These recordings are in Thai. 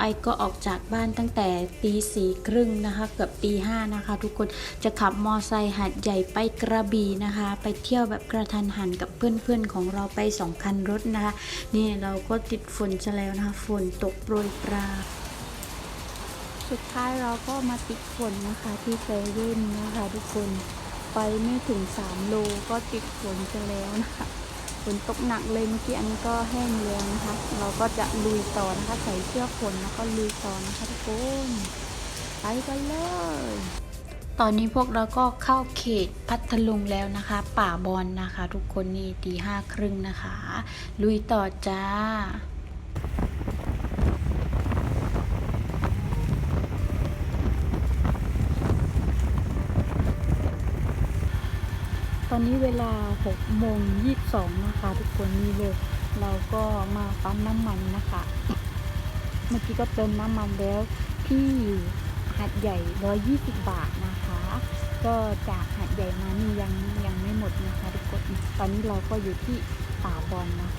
ไอก็ออกจากบ้านตั้งแต่ตีสี่ครึ่งนะคะเกือบตีห้านะคะทุกคนจะขับมอไซค์หาดใหญ่ไปกระบี่นะคะ ไปเที่ยวแบบกระทันหันกับเพื่อนๆของเราไปสองคันรถนะคะ นี่เราก็ติดฝนซะแล้วนะคะ ฝนตกโปรยปลาสุดท้ายเราก็มาติดฝนนะคะที่เซเว่นนะคะ ทุกคนไปไม่ถึง 3 โลก็ติดฝนซะแล้วนะคะ ฝนตกหนักเลยเมื่อกี้อันนี้ก็แห้งแล้วนะคะ เราก็จะลุยต่อนะคะ ใส่เสื้อฝนแล้วก็ลุยต่อนะคะทุกคนไปกันเลย ตอนนี้พวกเราก็เข้าเขตพัทลุงแล้วนะคะ ป่าบอนนะคะ ทุกคนนี่ตีห้าครึ่งนะคะ ลุยต่อจ้า ตอนนี้เวลา6โมง22นะคะ ทุกคนนี่เลย เราก็มาปั๊มน้ำมันนะคะ เมื่อกี้ก็เติมน้ำมันแล้วที่หัดใหญ่ 120 บาทนะคะ ก็จากหัดใหญ่มานี่ยังยังไม่หมดนะคะทุกคนตอนนี้เราก็อยู่ที่ป่าบอลนะ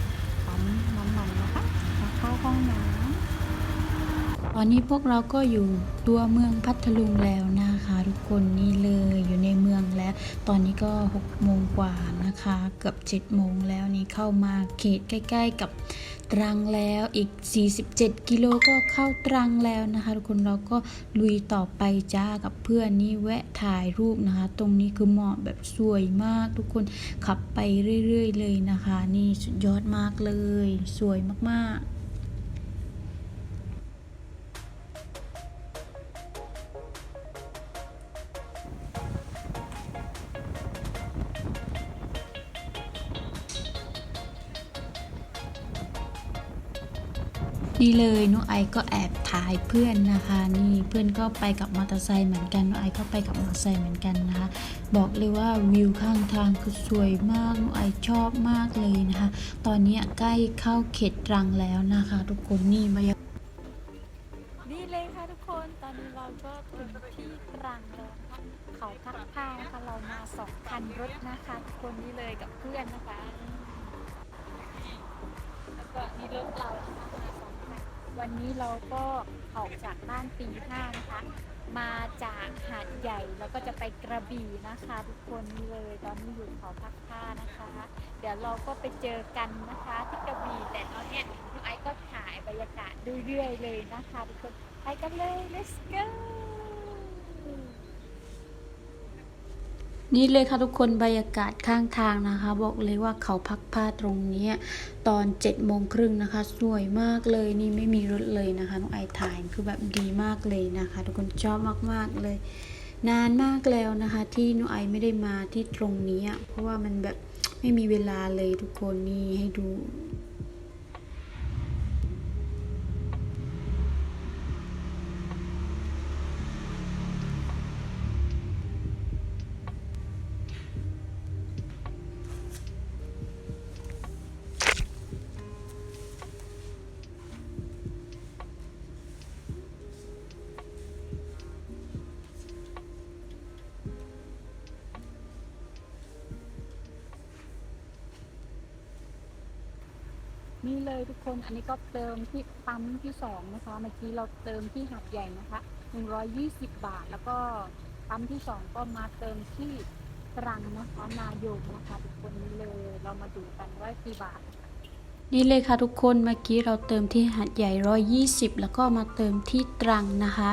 ปั๊มน้ำมันนะคะมาเข้าห้องน้ำ ตอนนี้พวกเราก็อยู่ตัวเมืองพัทลุงแล้วนะคะ ทุกคนนี่เลยอยู่ในเมืองแล้ว ตอนนี้ก็6โมงกว่านะคะ เกือบ7โมงแล้วนี่เข้ามาเขตใกล้ ๆ กับตรังแล้วอีก 47 กิโลก็เข้าตรังแล้วนะคะ ทุกคนเราก็ลุยต่อไปจ้ากับเพื่อนนี่แวะถ่ายรูปนะคะ ตรงนี้คือเหมาะแบบสวยมากทุกคนขับไปเรื่อย ๆ เลยนะคะ นี่สุดยอดมากเลย สวยมากๆ นี่เลยน้องไอก็แอบถ่ายเพื่อนนะคะ นี่เพื่อนก็ไปกับมอเตอร์ไซค์เหมือนกันน้องไอก็ไปกับมอเตอร์ไซค์เหมือนกันนะคะ บอกเลยว่าวิวข้างทางคือสวยมากน้องไอชอบมากเลยนะคะ ตอนนี้ใกล้เข้าเขตตรังแล้วนะคะ ทุกคนนี่บรรยา นี้เราก็ออกจากบ้านตีห้านะคะ มาจากหาดใหญ่แล้วก็จะไปกระบี่นะคะ ทุกคนนี่เลยตอนนี้อยู่เขาพักผ้านะคะ เดี๋ยวเราก็ไปเจอกันนะคะที่กระบี่แต่ตอนเนี้ยน้องไอซ์ก็ถ่ายบรรยากาศเรื่อยๆเลยนะคะทุกคนไปกันเลย let's go นี่เลยค่ะทุกคนบรรยากาศข้างทางนะคะ บอกเลยว่าเขาพักผ้าตรงนี้ตอน7จ็ดโมงครึ่งนะคะ สวยมากเลยนี่ไม่มีรถเลยนะคะน้องไอถ่ายคือแบบดีมากเลยนะคะ ทุกคนชอบมากๆเลย นานมากแล้วนะคะ ที่น้องไอไม่ได้มาที่ตรงนี้อะเพราะว่ามันแบบไม่มีเวลาเลยทุกคนนี่ให้ดู นี่เลยทุกคนอันนี้ก็เติมที่ปั๊มที่สองนะคะ เมื่อกี้เราเติมที่หัดใหญ่นะคะ 120 บาท แล้วก็ปั๊มที่สองก็มาเติมที่ตรังนะคะนายกนะคะทุกคนนี่เลยเรามาดูกันว่ากี่บาท นี่เลยค่ะทุกคนเมื่อกี้เราเติมที่หัดใหญ่ 120 แล้วก็มาเติมที่ตรังนะคะ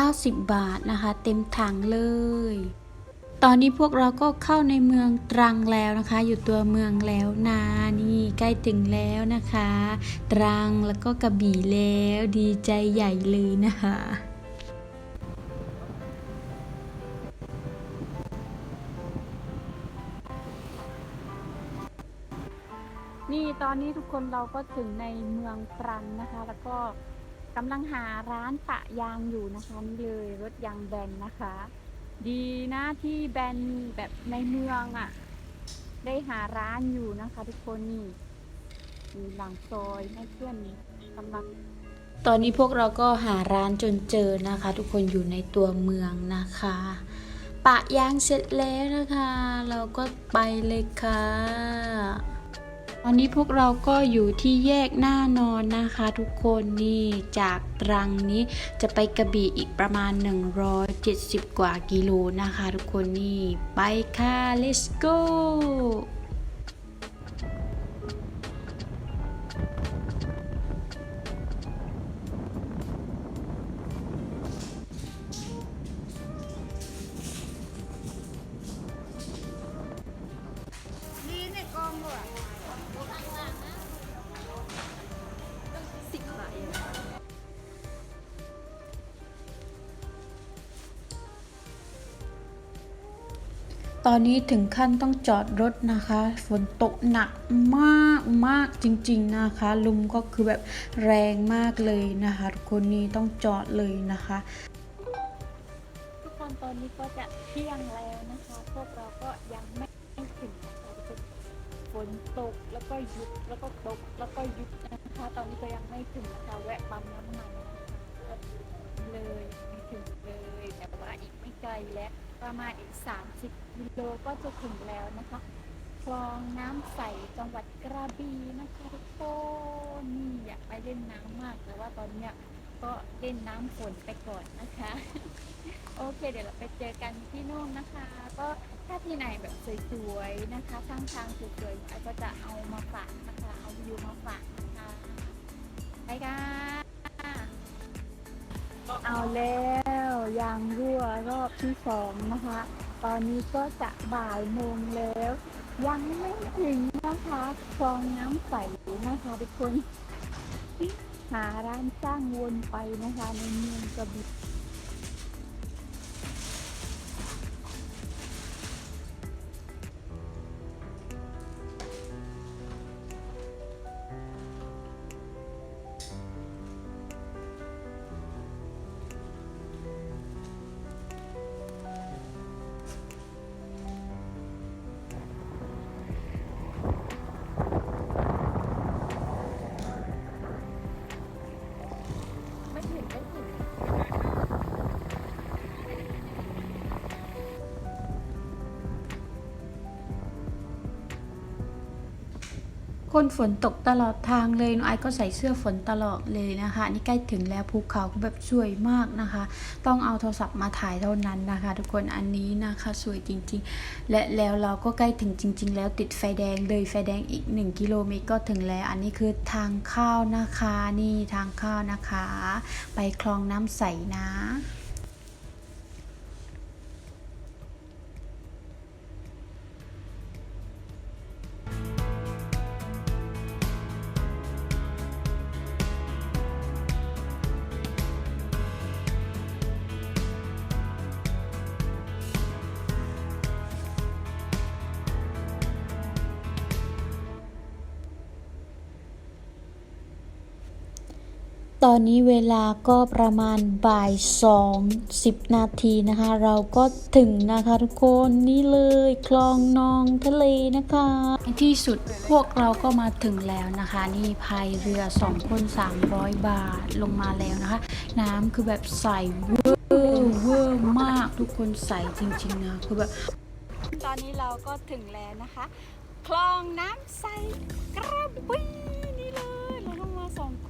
90 บาทนะคะ เต็มถังเลย ตอนนี้พวกเราก็เข้าในเมืองตรังแล้วนะคะ อยู่ตัวเมืองแล้วนานี่ใกล้ถึงแล้วนะคะ ตรังแล้วก็กระบี่แล้วดีใจใหญ่เลยนะคะนี่ตอนนี้ทุกคนเราก็ถึงในเมืองตรังนะคะ แล้วก็กำลังหาร้านปะยางอยู่นะคะนี่เลยรถยางแบนนะคะ ดีนะที่แบนแบบในเมืองอะ่ะ ได้หาร้านอยู่นะคะทุกคนนี่มีหลังซอยให้เพื่อนกำลังตอนนี้พวกเราก็หาร้านจนเจอนะคะ ทุกคนอยู่ในตัวเมืองนะคะ ปะยางเสร็จแล้วนะคะ เราก็ไปเลยค่ะ ตอนนี้พวกเราก็อยู่ที่แยกหน้านอนนะคะทุกคนนี่จากตรังนี้จะไปกระบี่อีกประมาณ 170 กว่ากิโลนะคะทุกคนนี่ไปค่ะ let's go ตอนนี้ถึงขั้นต้องจอดรถนะคะ ฝนตกหนักมากมากจริง ๆนะคะลมก็คือแบบแรงมากเลยนะคะทุกคนนี่ต้องจอดเลยนะคะ ทุกคนตอนนี้ก็จะเที่ยงแล้วนะคะ พวกเราก็ยังไม่ถึงนะคะทุกคนฝนตกแล้วก็หยุดแล้วก็ตกแล้วก็หยุดนะคะ ตอนนี้ก็ยังไม่ถึงนะคะแวะปั๊มน้ำมันเลยไม่ถึงเลยแต่ว่าอีกไม่ไกลแล้ว ประมาณอีก 30กิโลก็จะถึงแล้วนะคะ คลองน้ำใสจังหวัดกระบี่นะคะทุกคนนี่อยากไปเล่นน้ำมากแต่ว่าตอนเนี้ยก็เล่นน้ำฝนไปก่อนนะคะ โอเค เดี๋ยวเราไปเจอกันที่นู่นนะคะ ก็ถ้าที่ไหนแบบสวยๆนะคะทางทางสวยๆอ้ก็จะเอามาฝากนะคะ เอาวิวมาฝากนะคะไปกัน เอาแล้วยางรั่วรอบที่สองนะคะ ตอนนี้ก็จะบ่ายโมงแล้ว ยังไม่ถึงนะคะคลองน้ำใสนะคะทุกคน หาร้านสร้างวนไปนะคะในเมืองกระบี่ นฝนตกตลอดทางเลยน้องไอก็ใส่เสื้อฝนตลอดเลยนะคะนี่ใกล้ถึงแล้วภูเขาแบบสวยมากนะคะ ต้องเอาโทรศัพท์มาถ่ายเท่านั้นนะคะ ทุกคนอันนี้นะคะสวยจริง ๆ และแล้วเราก็ใกล้ถึงจริง ๆ แล้วติดไฟแดงเลยไฟแดงอีก 1 กิโลเมตรก็ถึงแล้ว อันนี้คือทางเข้านะคะนี่ทางเข้านะคะ ไปคลองน้ำใสนะ ตอนนี้เวลาก็ประมาณบ่ายสองสิบนาทีนะคะ เราก็ถึงนะคะทุกคนนี่เลยคลองนองทะเลนะคะ ที่สุดพวกเราก็มาถึงแล้วนะคะ นี่พายเรือสองคน300บาทลงมาแล้วนะคะ น้ำคือแบบใสเวอร์เวอร์มากทุกคนใสจริงๆนะคือแบบตอนนี้เราก็ถึงแล้วนะคะ คลองน้ำใสกระบี่นี่เลยเราต้องมาสองคน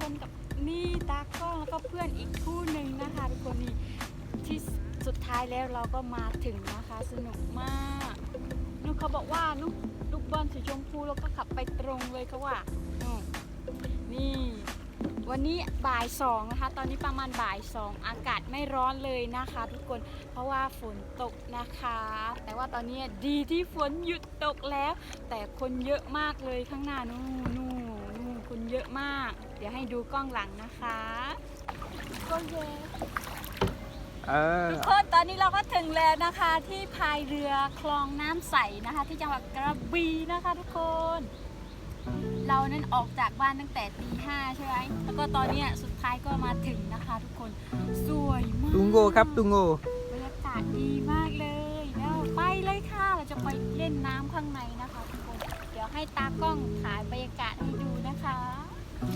นี่ตากล้องแล้วก็เพื่อนอีกคู่หนึ่งนะคะทุกคนนี่ที่สุดท้ายแล้วเราก็มาถึงนะคะสนุกมากนุกเขาบอกว่านุกลูกบอลสีชมพูแล้วก็ขับไปตรงเลยเขาว่านี่ วันนี้บ่ายสองนะคะ ตอนนี้ประมาณบ่ายสองอากาศไม่ร้อนเลยนะคะ ทุกคนเพราะว่าฝนตกนะคะ แต่ว่าตอนนี้ดีที่ฝนหยุดตกแล้ว แต่คนเยอะมากเลยข้างหน้านู่นนู่นู่คนเยอะมาก ดี๋ยวให้ดูกล้องหลังนะคะก็เยอะเออทุกคนตอนนี้เราก็ถึงแล้วนะคะ ที่พายเรือคลองน้ำใสนะคะ ที่จังหวัดกระบี่นะคะทุกคน เรานั้นออกจากบ้านตั้งแต่ตีห้าใช่ไหมแล้วก็ตอนเนี้ยสุดท้ายก็มาถึงนะคะทุกคนสวยมากตุงโกครับตุงโกบรรยากาศดีมากเลยแล้วไปเลยค่ะเราจะไปเล่นน้ำข้างในนะคะทุกคน เดี๋ยวให้ตากล้องถ่ายบรรยากาศให้ดูนะคะ ถ่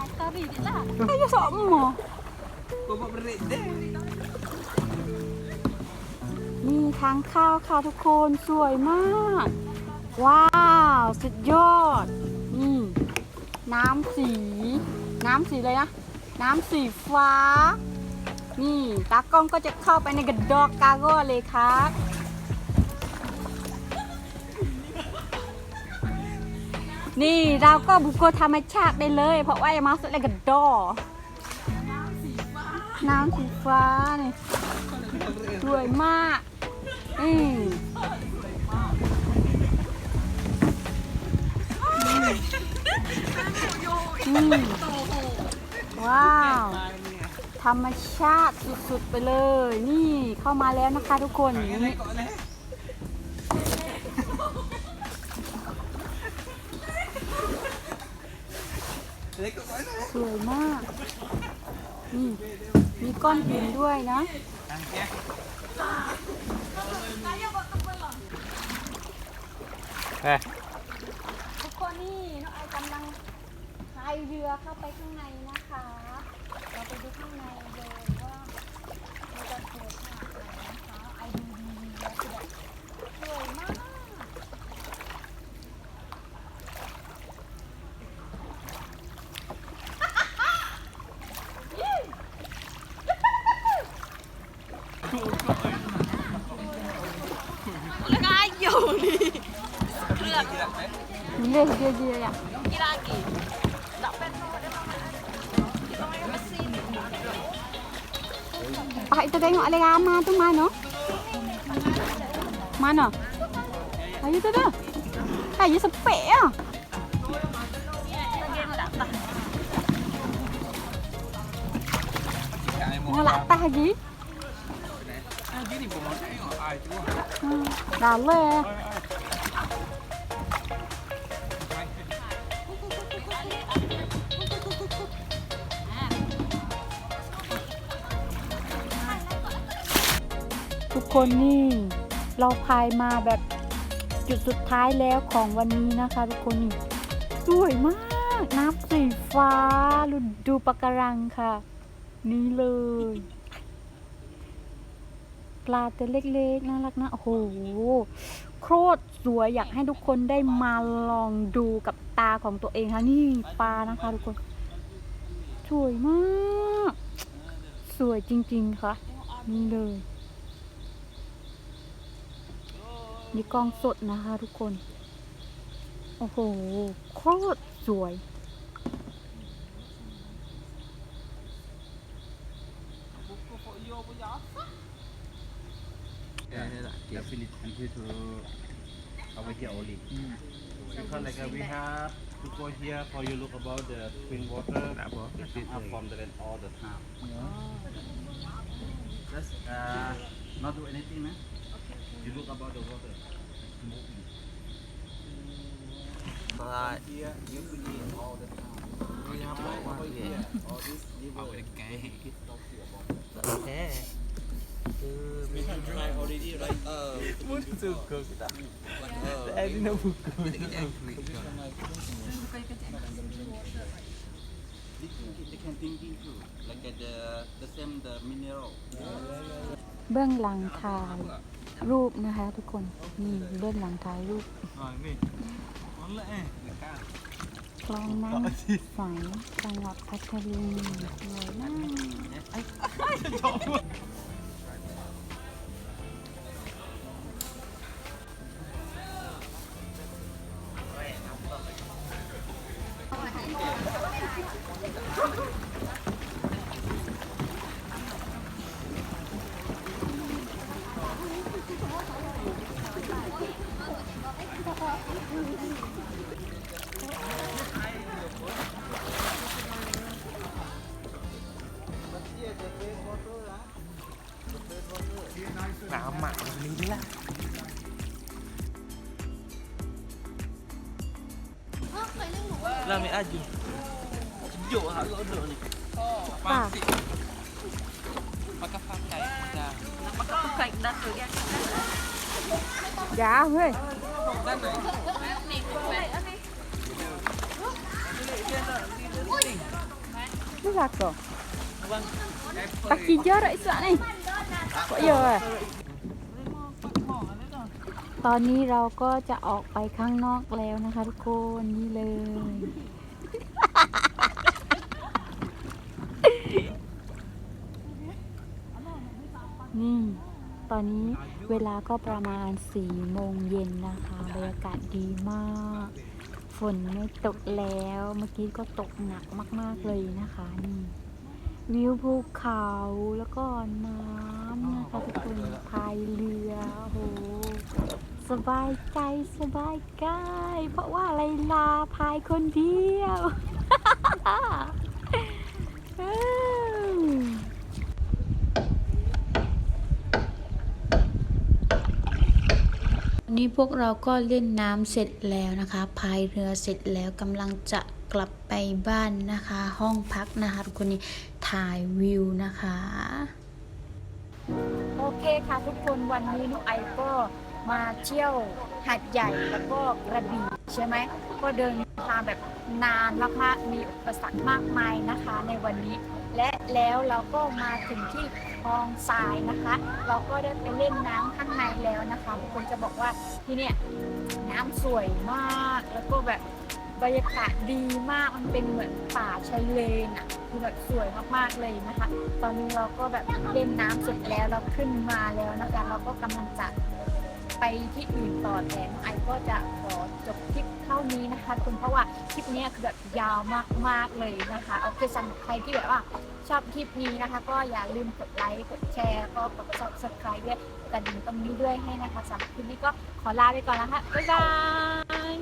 ายสตอรี่ดิล่ะไม่จะสอบหมอ Bapak berik deh. นี่ทางเข้าวค่ะทุกคนสวยมาก ว้าว สุดยอด นี่ น้ำสี น้ำสีเลยนะ น้ำสีฟ้า นี่ตากล้องก็จะเข้าไปในกระดอกกาโก้เลยครับ นี่เราก็บุกโกธรรมชาติได้เลย เพราะว่ามาสุดในกระดอน้ำสีฟ้านี่สวยมากอืมอืมว้าว ธรรมชาติสุดๆไปเลย นี่เข้ามาแล้วนะคะทุกคนนี่ Kok leh. Leh kok mana? สวยมาก นี่มีก้อนหินด้วยนะ Angke. ทุกคนนี่น้องไอกำลังพายเรือเข้าไปข้างในนะคะเรา ไปดูข้างในเลยว่ามันจะสวยขนาดไหนนะคะไอดูดีๆแล้วคือแบบสวยมาก Dia dia dia ya. Pergi Alay ama tuh mano. Mano. Ayo to dah. Ayo sepek ya. Mau latah lagi. Lagi ni. Dah leh. คนนี่เราพายมาแบบจุดสุดท้ายแล้วของวันนี้นะคะ ทุกคนนี่สวยมากน้ำสีฟ้าดูดูปะการังค่ะ นี่เลยปลาตัวเล็กๆน่ารักนะโอ้โหโคตรสวยอยากให้ทุกคนได้มาลองดูกับตาของตัวเองค่ะนี่ปลานะคะทุกคน สวยมาก สวยจริงๆค่ะนี่เลย นี่กล้องสดนะคะทุกคน โอ้โห โคตรสวย Ya, ya tak. Yeah, finish until to over here only. Because like uh, we have to go here for you look about the spring water. Tak apa. It come up from the land all the time. Just uh, not do anything, man. You look about the water. Moving. Right. Here you see all the time. We have like over here, all this river. Okay. It talks here about. Okay. We can try already, right? Uh, Butuh kau kita. Tak ada nak buku. They can thinking too, like uh, the the same the mineral. เบื้องหลังถ่าย รูปนะคะทุกคน นี่เบื้องหลังถ่ายรูป Ah, ni. Molek eh. Dekat. คลองน้ำใสจังหวัดพัทลุงสวยมาก Nama ni lah. Lah ambil aju. Sejuk harga duduk ni. Pasti. Pakai pakai. Dah. Pakai dah tu ya. ยาเฮ้ย Ni pakai. ไม่รักเหร ตอนนี้เราก็จะออกไปข้างนอกแล้วนะคะทุกคนนี่เลย นี่ ตอนนี้เวลาก็ประมาณ4โมงเย็นนะคะ บรรยากาศดีมาก ฝนไม่ตกแล้ว เมื่อกี้ก็ตกหนักมาก ๆ เลยนะคะนี่ วิวภูเขาแล้วก็น้ำนะคะทุกคนพายเรือโอ้โห สบายใจสบายกายเพราะว่าอะไรลาพายคนเดียวอืมวันนี้พวกเราก็เล่นน้ำเสร็จแล้วนะคะพายเรือเสร็จแล้วกำลังจะกลับไปบ้านนะคะ ห้องพักนะคะทุกคนนี่ถ่ายวิวนะคะ โอเคค่ะทุกคนวันนี้นุกไอก็ มาเที่ยวหาดใหญ่แล้วก็กระบี่ใช่ไหมก็เดินทางแบบนานมากๆมีอุปสรรคมากมายนะคะในวันนี้ และแล้วเราก็มาถึงที่คลองทรายนะคะ เราก็ได้ไปเล่นน้ำข้างในแล้วนะคะคนจะบอกว่าที่เนี่ยน้ำสวยมากแล้วก็แบบบรรยากาศดีมากมันเป็นเหมือนป่าชายเลนอะคือแบบสวยมากๆเลยนะคะ ตอนนี้เราก็แบบเล่นน้ำเสร็จแล้วเราขึ้นมาแล้วนะคะ เราก็กำลังจะ ไปที่อื่นต่อแต่น้องไอก็จะขอจบคลิปเท่านี้นะคะคุณเพราะว่าคลิปเนี้ยคือแบบยาวมากๆเลยนะคะโอเคสำหรับใครที่แบบว่าชอบคลิปนี้นะคะ ก็อย่าลืมกดไลค์กดแชร์ก็กด subscribe ด้วยกระดิ่งตรงนี้ด้วยให้นะคะสำหรับคลิปนี้ก็ขอลาไปก่อนแล้วค่ะบ๊ายบาย